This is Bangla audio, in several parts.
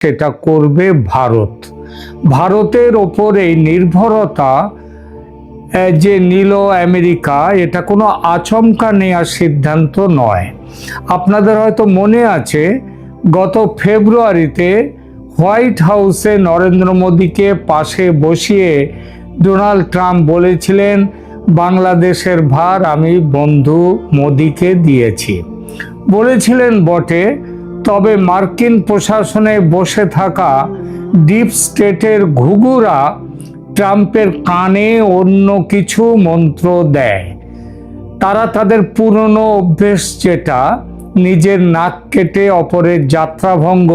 সেটা করবে ভারত। ভারতের ওপর এই নির্ভরতা যে নিল আমেরিকা, এটা কোনো আচমকা নেওয়ার সিদ্ধান্ত নয়। আপনাদের হয়তো মনে আছে, গত ফেব্রুয়ারিতে হোয়াইট হাউসে নরেন্দ্র মোদীকে পাশে বসিয়ে ডোনাল্ড ট্রাম্প বলেছিলেন, বাংলাদেশের ভার আমি বন্ধু মোদীকে দিয়েছি। বলেছিলেন বটে তবে মার্কিন প্রশাসনে বসে থাকা ডিপ স্টেটের ঘুঘুরা ট্রাম্পের কানে অন্য কিছু মন্ত্র দেয়। তারা তাদের পুরনো অভ্যেস যেটা, নিজের নাক কেটে অপরের যাত্রাভঙ্গ,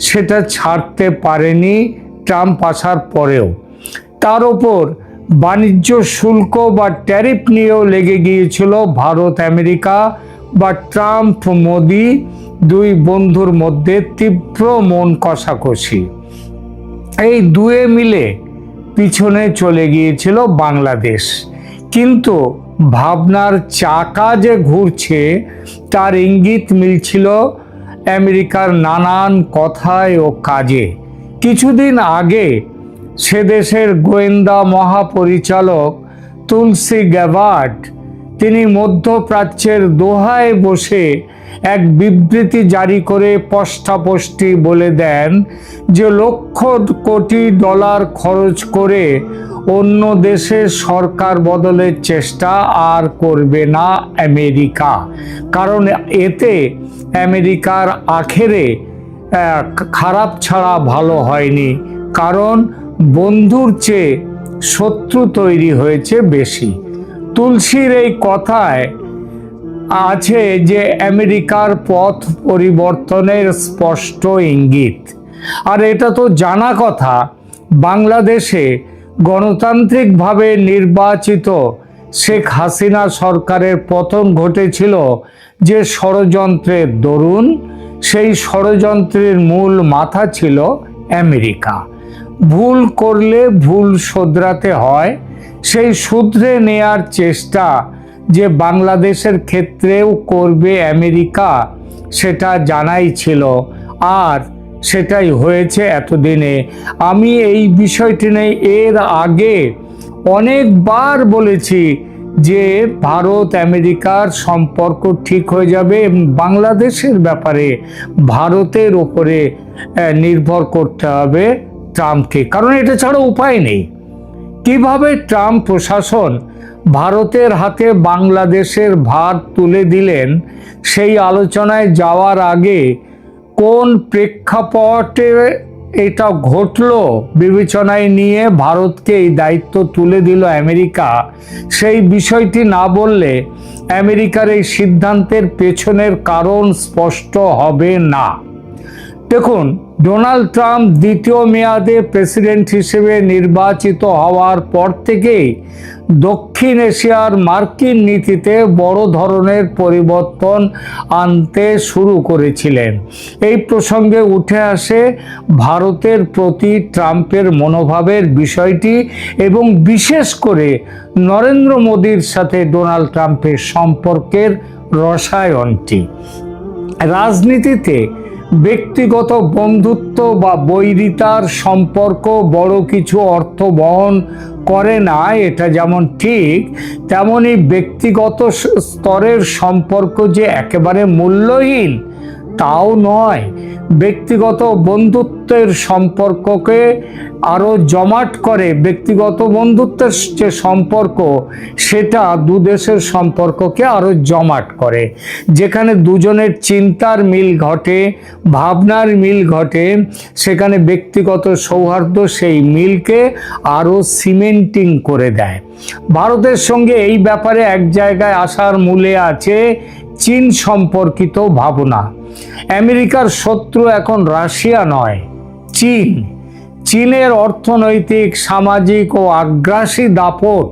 সেটা ছাড়তে পারেনি ট্রাম্প আসার পরেও। তার ওপর বাণিজ্য শুল্ক বা ট্যারিফ নিয়েও লেগে গিয়েছিল ভারত, আমেরিকা বা ট্রাম্প, মোদি দুই বন্ধুর মধ্যে তীব্র মন কষাকষি। এই দুয়ে মিলে পিছনে চলে গিয়েছিল বাংলাদেশ। কিন্তু ভাবনার চাকা যে ঘুরছে, তার ইঙ্গিত মিলছিল আমেরিকার নানান কথায় ও কাজে। কিছুদিন আগে সে দেশের গোয়েন্দা মহাপরিচালক তুলসি গ্যাবার্ট তিনি মধ্যপ্রাচ্যের দোহায় বসে এক বিবৃতি জারি করে পষ্টাপষ্টি বলে দেন যে লক্ষ কোটি ডলার খরচ করে অন্য দেশের সরকার বদলের চেষ্টা আর করবে না আমেরিকা। কারণ এতে আমেরিকার আখেরে খারাপ ছাড়া ভালো হয়নি। কারণ বন্ধুর চেয়ে শত্রু তৈরি হয়েছে বেশি। তুলসীর এই কথায় আছে যে আমেরিকার পথ পরিবর্তনের স্পষ্ট ইঙ্গিত। আর এটা তো জানা কথা, বাংলাদেশে গণতান্ত্রিকভাবে নির্বাচিত শেখ হাসিনা সরকারের পতন ঘটেছিল যে ষড়যন্ত্রের দরুন, সেই ষড়যন্ত্রের মূল মাথা ছিল আমেরিকা। ভুল করলে ভুল শোধরাতে হয়, সেই শুধরে নেয়ার চেষ্টা যে বাংলাদেশের ক্ষেত্রেও করবে আমেরিকা, সেটা জানাই ছিল। আর সেটাই হয়েছে এতদিনে। আমি এই বিষয়টি নিয়ে এর আগে অনেকবার বলেছি যে ভারত আমেরিকার সম্পর্ক ঠিক হয়ে যাবে বাংলাদেশের ব্যাপারে ভারতের ওপরে নির্ভর করতে হবে ট্রাম্পকে। কারণ এটা ছাড়া উপায় নেই। কীভাবে ট্রাম্প প্রশাসন ভারতের হাতে বাংলাদেশের ভার তুলে দিলেন, সেই আলোচনায় যাওয়ার আগে কোন প্রেক্ষাপটে এটা ঘটলো বিবেচনায় নিয়ে ভারতকে এই দায়িত্ব তুলে দিল আমেরিকা, সেই বিষয়টি না বললে আমেরিকার এই সিদ্ধান্তের পেছনের কারণ স্পষ্ট হবে না। দেখুন, ডোনাল্ড ট্রাম্প দ্বিতীয় মেয়াদে প্রেসিডেন্ট হিসেবে নির্বাচিত হওয়ার পর থেকেই দক্ষিণ এশিয়ার মার্কিন নীতিতে বড় ধরনের পরিবর্তন আনতে শুরু করেছিলেন। এই প্রসঙ্গে উঠে আসে ভারতের প্রতি ট্রাম্পের মনোভাবের বিষয়টি এবং বিশেষ করে নরেন্দ্র মোদীর সাথে ডোনাল্ড ট্রাম্পের সম্পর্কের রসায়নটি। রাজনীতিতে ব্যক্তিগত বন্ধুত্ব বা বৈরিতার সম্পর্ক বড় কিছু অর্থ বহন করে না এটা যেমন ঠিক তেমনি ব্যক্তিগত স্তরের সম্পর্ক যে একেবারে মূল্যহীন তাও নয়, ব্যক্তিগত বন্ধুত্বের সম্পর্ককে আরও জমাট করে ব্যক্তিগত বন্ধুত্বের যে সম্পর্ক, সেটা দু দেশের সম্পর্ককে আরও জমাট করে। যেখানে দুজনের চিন্তার মিল ঘটে, ভাবনার মিল ঘটে, সেখানে ব্যক্তিগত সৌহার্দ্য সেই মিলকে আরও সিমেন্টিং করে দেয়। ভারতের সঙ্গে এই ব্যাপারে এক জায়গায় আসার মূলে আছে চীন সম্পর্কিত ভাবনা। আমেরিকার শত্রু এখন রাশিয়া নয়, চীন। চীনের অর্থনৈতিক, সামাজিক ও আগ্রাসী দাপট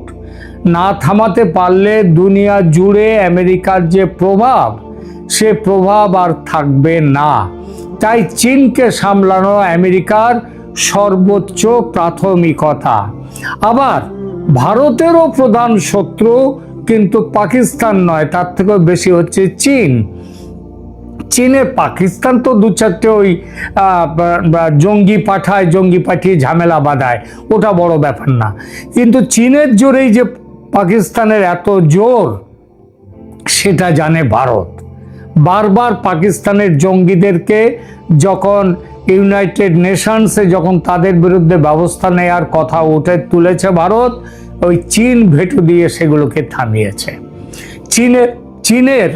না থামাতে পারলে দুনিয়া জুড়ে আমেরিকার যে প্রভাব, সে প্রভাব আর থাকবে না। তাই চীনকে সামলানো আমেরিকার সর্বোচ্চ প্রাথমিকতা। আবার ভারতেরও প্রধান শত্রু কিন্তু পাকিস্তান নয়, তার থেকেও বেশি হচ্ছে চীন। চীনে পাকিস্তান তো দু চারটে ওই জঙ্গি পাঠায়, জঙ্গি পাঠিয়ে ঝামেলা বাঁধায়, ওটা বড় ব্যাপার না। কিন্তু চীনের জোরেই যে পাকিস্তানের এত জোর, সেটা জানে ভারত। বারবার পাকিস্তানের জঙ্গিদেরকে যখন ইউনাইটেড নেশনসে যখন তাদের বিরুদ্ধে ব্যবস্থা নেয়ার কথা উঠে তুলেছে ভারত ওই চীন ভেটু দিয়ে সেগুলোকে থামিয়েছে। চীনের চীনের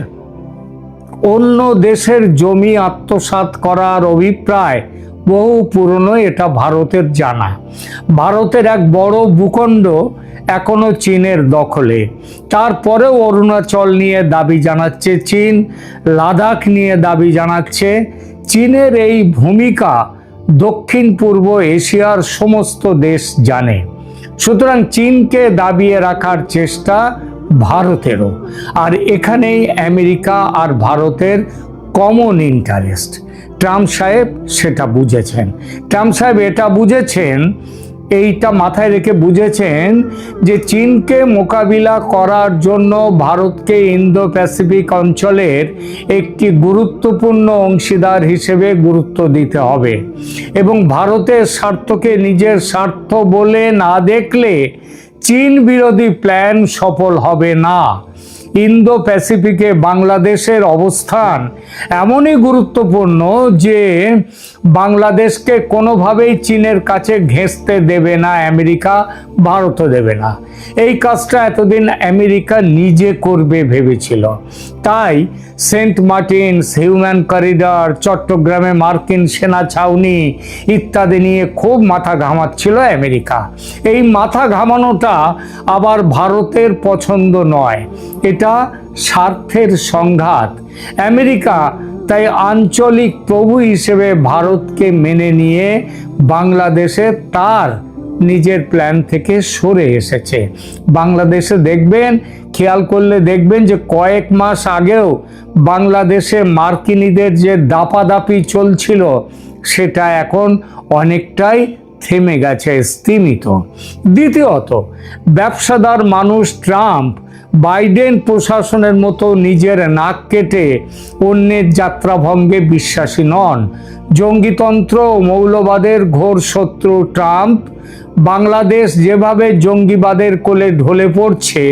অন্য দেশের জমি আত্মসাৎ করার অভিপ্রায় বহু পুরনো, এটা ভারতের জানা। ভারতের এক বড় ভূখণ্ড এখনও চীনের দখলে। তারপরেও অরুণাচল নিয়ে দাবি জানাচ্ছে চীন, লাদাখ নিয়ে দাবি জানাচ্ছে। চীনের এই ভূমিকা দক্ষিণ পূর্ব এশিয়ার সমস্ত দেশ জানে। সুতরাং চীনকে দাবিয়ে রাখার চেষ্টা ভারতেরও। আর এখানেই আমেরিকা আর ভারতের কমন ইন্টারেস্ট ট্রাম্প সাহেব সেটা বুঝেছেন। ট্রাম্প সাহেব এটা বুঝেছেন এইটা মাথায় রেখে বুঝেছেন যে চীনকে মোকাবিলা করার জন্য ভারতকে ইন্দো প্যাসিফিক অঞ্চলের একটি গুরুত্বপূর্ণ অংশীদার হিসেবে গুরুত্ব দিতে হবে। এবং ভারতের স্বার্থকে নিজের স্বার্থ বলে না দেখলে চীন বিরোধী প্ল্যান সফল হবে না। ইন্দো প্যাসিফিকে বাংলাদেশের অবস্থান এমনই গুরুত্বপূর্ণ যে বাংলাদেশকে কোনোভাবেই চীনের কাছে ঘেঁষতে দেবে না, আমেরিকা ভারতও দেবে না। এই কাজটা এতদিন আমেরিকা নিজে করবে, ভেবেছিল। তাই সেন্ট মার্টিনস, হিউম্যান করিডর, চট্টগ্রামে মার্কিন সেনা ছাউনি ইত্যাদি নিয়ে খুব মাথা ঘামাচ্ছিল আমেরিকা। এই মাথা ঘামানোটা আবার ভারতের পছন্দ নয়। এটা স্বার্থের সংঘাত। আমেরিকা তাই আঞ্চলিক প্রভু হিসেবে ভারতকে মেনে নিয়ে বাংলাদেশে তার নিজের প্ল্যান থেকে সরে এসেছে। বাংলাদেশে দেখবেন, খেয়াল করলে দেখবেন যে কয়েক মাস আগেও বাংলাদেশে মার্কিনীদের যে দাপাদাপি চলছিল, সেটা এখন অনেকটাই থেমে গেছে, স্তিমিত। দ্বিতীয়ত, ব্যবসাদার মানুষ ট্রাম্প বাইডেন প্রশাসনের মতো নিজের নাক কেটে অন্যের যাত্রাভঙ্গে বিশ্বাসী নন। জঙ্গিতন্ত্র ও মৌলবাদের ঘোর শত্রু ট্রাম্প, বাংলাদেশ যেভাবে জঙ্গিবাদের কোলে ঢলে পড়ছে,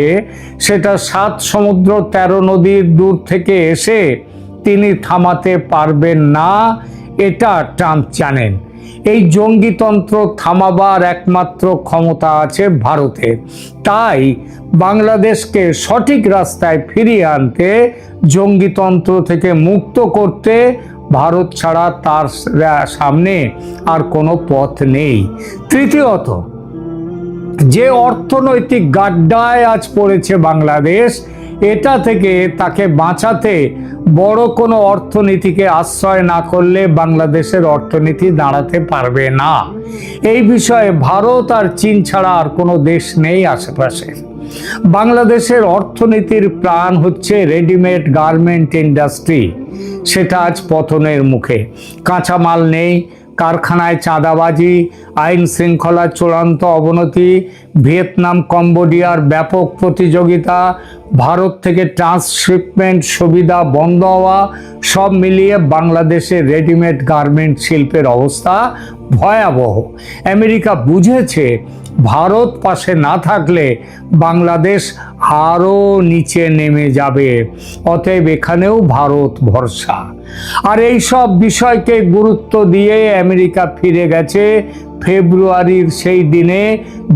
সেটা সাত সমুদ্র তেরো নদীর দূর থেকে এসে তিনি থামাতে পারবেন না, এটা ট্রাম্প জানেন। এই জঙ্গিতন্ত্র থামাবার একমাত্র ক্ষমতা আছে ভারতের। তাই বাংলাদেশকে সঠিক রাস্তায় ফিরিয়ে আনতে, জঙ্গিতন্ত্র থেকে মুক্ত করতে ভারত ছাড়া তার সামনে আর কোনো পথ নেই। তৃতীয়ত, যে অর্থনৈতিক গাড্ডায় আজ পড়েছে বাংলাদেশ, এটা থেকে তাকে বাঁচাতে বড় কোনো অর্থনীতিকে আশ্রয় না করলে বাংলাদেশের অর্থনীতি দাঁড়াতে পারবে না। এই বিষয়ে ভারত আর চীন ছাড়া আর কোনো দেশ নেই আশেপাশে। বাংলাদেশের অর্থনীতির প্রাণ হচ্ছে রেডিমেড গার্মেন্ট ইন্ডাস্ট্রি। সেটা আজ পতনের মুখে। কাঁচামাল নেই কারখানায় চাঁদাবাজি, আইন শৃঙ্খলার চূড়ান্ত অবনতি, ভিয়েতনাম, কম্বোডিয়ার ব্যাপক প্রতিযোগিতা, ভারত থেকে ট্রান্সশিপমেন্ট সুবিধা বন্ধ হওয়া, সব মিলিয়ে বাংলাদেশের রেডিমেড গার্মেন্ট শিল্পের অবস্থা ভয়াবহ। আমেরিকা বুঝেছে ভারত পাশে না থাকলে বাংলাদেশ আরও নিচে নেমে যাবে, অতএব এখানেও ভারত ভরসা। আর এই সব বিষয়কে গুরুত্ব দিয়ে আমেরিকা ফিরে গেছে ফেব্রুয়ারির সেই দিনে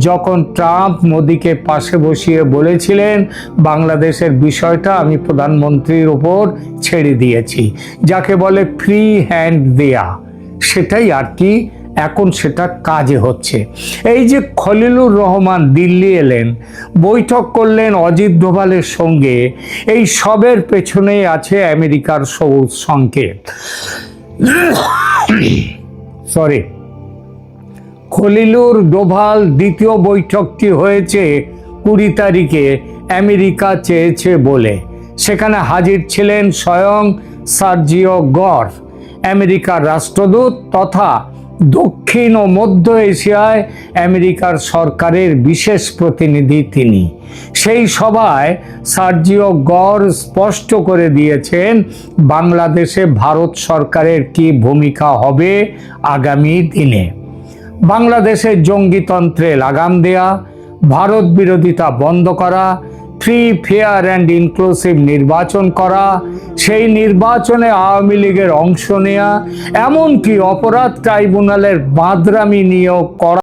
যখন ট্রাম্প মোদিকে পাশে বসিয়ে বলেছিলেন, বাংলাদেশের বিষয়টা আমি প্রধানমন্ত্রীর ওপর ছেড়ে দিয়েছি, যাকে বলে ফ্রি হ্যান্ড দেয়া। সেটাই আর কি এখন সেটা কাজে হচ্ছে। এই যে খলিলুর রহমান দিল্লি এলেন, বৈঠক করলেন অজিত ডোভালের সঙ্গে, এই সবের পেছনেই আছে আমেরিকার সবুজ সংকেত। সরি, খলিলুর ডোভাল দ্বিতীয় বৈঠকটি হয়েছে কুড়ি তারিখে আমেরিকা চেয়েছে বলে। সেখানে হাজির ছিলেন স্বয়ং সার্জিও গর আমেরিকার রাষ্ট্রদূত তথা দক্ষিণ ও মধ্য এশিয়ায় আমেরিকার সরকারের বিশেষ প্রতিনিধি তিনি। সেই সভায় সার্জিও গড় স্পষ্ট করে দিয়েছেন, বাংলাদেশে ভারত সরকারের কি ভূমিকা হবে আগামী দিনে। বাংলাদেশের জঙ্গিতন্ত্রে লাগাম দেয়া, ভারত বিরোধিতা বন্ধ করা ফ্রি, ফেয়ার অ্যান্ড ইনক্লুসিভ নির্বাচন করা, সেই নির্বাচনে আওয়ামী লীগের অংশ নেয়া, এমনকি অপরাধ ট্রাইব্যুনালের বাদরামি নিয়োগ করা